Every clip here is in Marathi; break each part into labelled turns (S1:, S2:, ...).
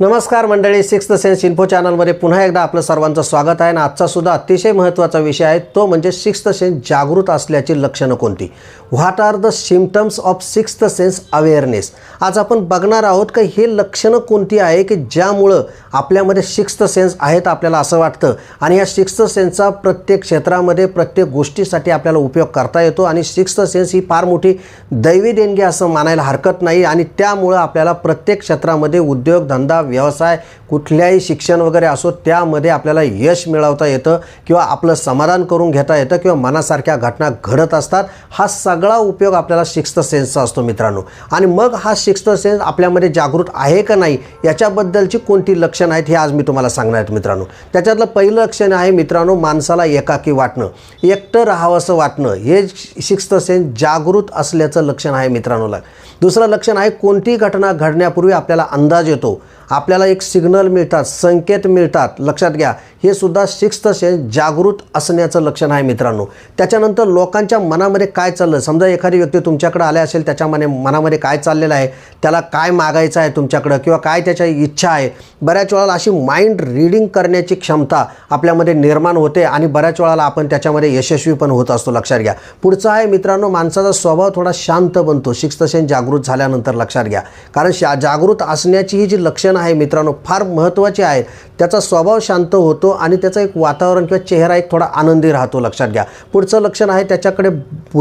S1: नमस्कार मंडळी सिक्स्थ सेन्स इन्फो चॅनलमध्ये पुन्हा एकदा आपलं सर्वांचं स्वागत आहे. आणि आजचा सुद्धा अतिशय महत्त्वाचा विषय आहे तो म्हणजे सिक्स्थ सेन्स जागृत असल्याची लक्षणं कोणती? What are the symptoms of sixth sense awareness आज आपण बघणार आहोत की हे लक्षणं कोणती आहे की ज्यामुळं आपल्यामध्ये सिक्स्थ सेन्स आहेत आपल्याला असं वाटतं. आणि या सिक्स्थ सेन्सचा प्रत्येक क्षेत्रामध्ये प्रत्येक गोष्टीसाठी आपल्याला उपयोग करता येतो. आणि सिक्स्थ सेन्स ही फार मोठी दैवी देणगी असं मानायला हरकत नाही. आणि त्यामुळं आपल्याला प्रत्येक क्षेत्रामध्ये उद्योगधंदा व्यवसाय कुठल्याही शिक्षण वगैरे असो त्यामध्ये आपल्याला यश मिळवता येतं किंवा आपलं समाधान करून घेता येतं किंवा मनासारख्या घटना घडत असतात. हा सगळा उपयोग आपल्याला सिक्स्थ सेन्सचा असतो मित्रांनो. आणि मग हा सिक्स्थ सेन्स आपल्यामध्ये जागृत आहे का नाही याच्याबद्दलची कोणती लक्षणं आहेत हे आज मी तुम्हाला सांगणार आहेत मित्रांनो. त्याच्यातलं पहिलं लक्षण आहे मित्रांनो माणसाला एकाकी वाटणं. एकटं राहावंसं वाटणं. हे सिक्स्थ सेन्स जागृत असल्याचं लक्षण आहे मित्रांनो. दुसरं लक्षण आहे कोणती घटना घडण्यापूर्वी आपल्याला अंदाज येतो. आपल्याला एक सिग्नल मिळतात संकेत मिळतात. लक्षात घ्या हे सुद्धा सिक्स्थ तसे जागृत असण्याचं लक्षण आहे मित्रांनो. त्याच्यानंतर लोकांच्या मनामध्ये काय चाललं? समजा एखादी व्यक्ती तुमच्याकडे आल्या असेल त्याच्या मने मनामध्ये काय चाललेलं आहे? त्याला काय मागायचं आहे तुमच्याकडं किंवा काय त्याच्या इच्छा आहे? बऱ्याच वेळाला अशी माइंड रीडिंग करण्याची क्षमता आपल्यामध्ये निर्माण होते आणि बऱ्याच वेळाला आपण त्याच्यामध्ये यशस्वी पण होत असतो. लक्षात घ्या. पुढचं आहे मित्रांनो माणसाचा स्वभाव थोडा शांत बनतो. सिक्स्थ जागृत झाल्यानंतर लक्षात घ्या. कारण शा जागृत असण्याची ही जी लक्षणं आहे मित्रांनो फार महत्त्वाची आहेत. त्याचा स्वभाव शांत होतो आणि त्याचं एक वातावरण किंवा चेहरा एक थोडा आनंदी राहतो लक्षात घ्या. पुढचं लक्षण आहे त्याच्याकडे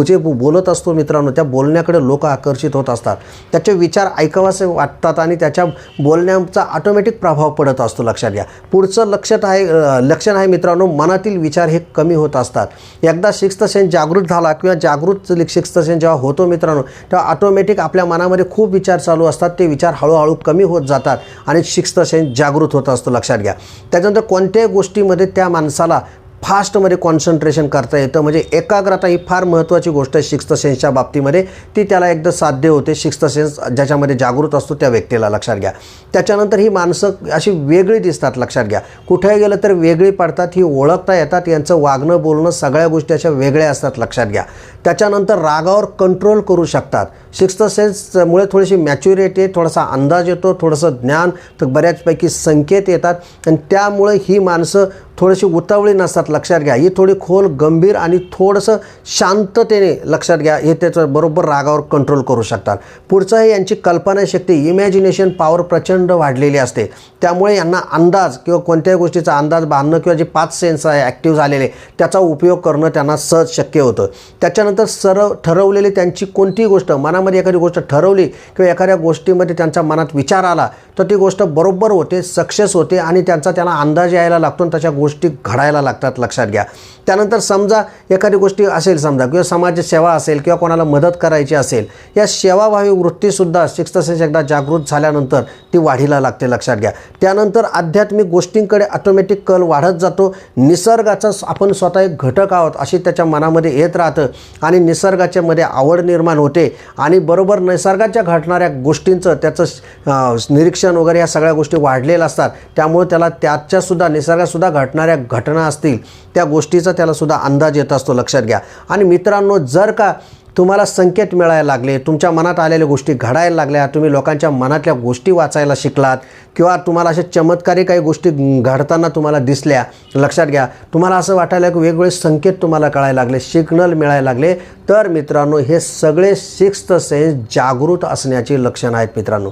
S1: जे बोलत असतो मित्रांनो त्या बोलण्याकडे लोक आकर्षित होत असतात. त्याचे विचार ऐकावासे वाटतात आणि त्याच्या बोलण्याचा ऑटोमॅटिक प्रभाव पडत असतो लक्षात घ्या. पुढचं लक्षात आहे लक्षण आहे मित्रांनो मनातील विचार हे कमी होत असतात. एकदा सिक्स्थ सेन्स जागृत झाला किंवा जागृत सिक्स्थ सेन्स जेव्हा होतो मित्रांनो तेव्हा ऑटोमॅटिक आपल्या मनामध्ये खूप विचार चालू असतात. ते विचार हळूहळू कमी होत जातात आणि सिक्स्थ सेन्स जागृत होत असतो लक्षात घ्या. त्याच्यानंतर कोणत्याही गोष्टीमध्ये त्या माणसाला फास्टमध्ये कॉन्सन्ट्रेशन करता येतं. म्हणजे एकाग्रता ही फार महत्त्वाची गोष्ट आहे सिक्स्थ सेन्सच्या बाबतीमध्ये. ती त्याला एकदा साध्य होते. सिक्स्थ सेन्स ज्याच्यामध्ये जागृत असतो त्या व्यक्तीला लक्षात घ्या. त्याच्यानंतर ही माणसं अशी वेगळी दिसतात लक्षात घ्या. कुठेही गेलं तर वेगळी पडतात ही ओळखता येतात यांचं वागणं बोलणं सगळ्या गोष्टी अशा वेगळ्या असतात लक्षात घ्या. त्याच्यानंतर रागावर कंट्रोल करू शकतात. सिक्स्थ सेन्समुळे थोडीशी मॅच्युरिटी थोडासा अंदाज येतो थोडंसं ज्ञान तर बऱ्याचपैकी संकेत येतात. आणि त्यामुळे ही माणसं थोडीशी उतावळी नसतात लक्षात घ्या. ही थोडी खोल गंभीर आणि थोडंसं शांततेने लक्षात घ्या. हे त्याचं बरोबर रागावर कंट्रोल करू शकतात. पुढचं हे यांची कल्पनाशक्ती इमॅजिनेशन पॉवर प्रचंड वाढलेली असते. त्यामुळे यांना अंदाज किंवा कोणत्याही गोष्टीचा अंदाज बांधणं किंवा जे पाच सेन्स आहे ॲक्टिव्ह झालेले त्याचा उपयोग करणं त्यांना सहज शक्य होतं. त्याच्यानंतर सरळ ठरवलेली त्यांची कोणतीही गोष्ट मनामध्ये एखादी गोष्ट ठरवली किंवा एखाद्या गोष्टीमध्ये त्यांच्या मनात विचार आला तर ती गोष्ट बरोबर होते सक्सेस होते आणि त्यांचा त्यांना अंदाज यायला लागतो आणि तशा गोष्टी गोष्टी घडायला लागतात लक्षात घ्या. त्यानंतर समजा एखादी गोष्टी असेल समजा किंवा समाजसेवा असेल किंवा कोणाला मदत करायची असेल या सेवाभावी वृत्तीसुद्धा सिक्स्थ एकदा जागृत झाल्यानंतर ती वाढीला लागते लक्षात घ्या. त्यानंतर आध्यात्मिक गोष्टींकडे ऑटोमॅटिक कल वाढत जातो. निसर्गाचा आपण स्वतः एक घटक आहोत अशी त्याच्या मनामध्ये येत राहतं आणि निसर्गाच्या मध्ये आवड निर्माण होते. आणि बरोबर निसर्गाच्या घडणाऱ्या गोष्टींचं त्याचं निरीक्षण वगैरे या सगळ्या गोष्टी वाढलेल्या असतात. त्यामुळे त्याला त्याच्यासुद्धा निसर्गातसुद्धा घटणाऱ्या घटना असतील त्या गोष्टीचा त्यालासुद्धा अंदाज येत असतो लक्षात घ्या. आणि मित्रांनो जर का तुम्हाला संकेत मिळायला लागले तुमच्या मनात आलेल्या गोष्टी घडायला लागल्या तुम्ही लोकांच्या मनातल्या गोष्टी वाचायला शिकलात किंवा तुम्हाला अशा चमत्कारी काही गोष्टी घडताना तुम्हाला दिसल्या लक्षात घ्या. तुम्हाला असं वाटायला की वेगवेगळे संकेत तुम्हाला कळायला लागले सिग्नल मिळायला लागले तर मित्रांनो हे सगळे सिक्स्थ सेन्स जागृत असण्याची लक्षणं आहेत मित्रांनो.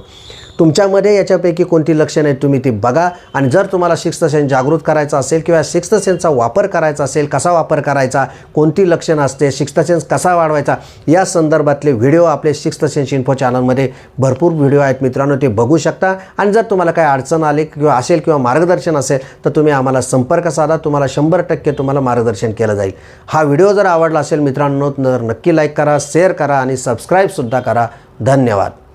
S1: तुमच्यामध्ये याच्यापैकी कोणती लक्षणं आहेत तुम्ही ती बघा. आणि जर तुम्हाला सिक्स्थ सेन्स जागृत करायचा असेल किंवा सिक्स्थ सेन्सचा वापर करायचा असेल कसा वापर करायचा कोणती लक्षणं असते सिक्स्थ सेन्स कसा वाढवायचा या संदर्भातले व्हिडिओ आपले सिक्स्थ सेन्स इन्फो चॅनलमध्ये भरपूर व्हिडिओ आहेत मित्रांनो ते बघू शकता. आणि जर तुम्हाला काही अडचण आली किंवा असेल किंवा मार्गदर्शन असेल तर तुम्ही आम्हाला संपर्क साधा. तुम्हाला शंभर टक्के तुम्हाला मार्गदर्शन केलं जाईल. हा व्हिडिओ जर आवडला असेल मित्रांनो तर नक्की लाईक करा शेअर करा आणि सबस्क्राईबसुद्धा करा. धन्यवाद.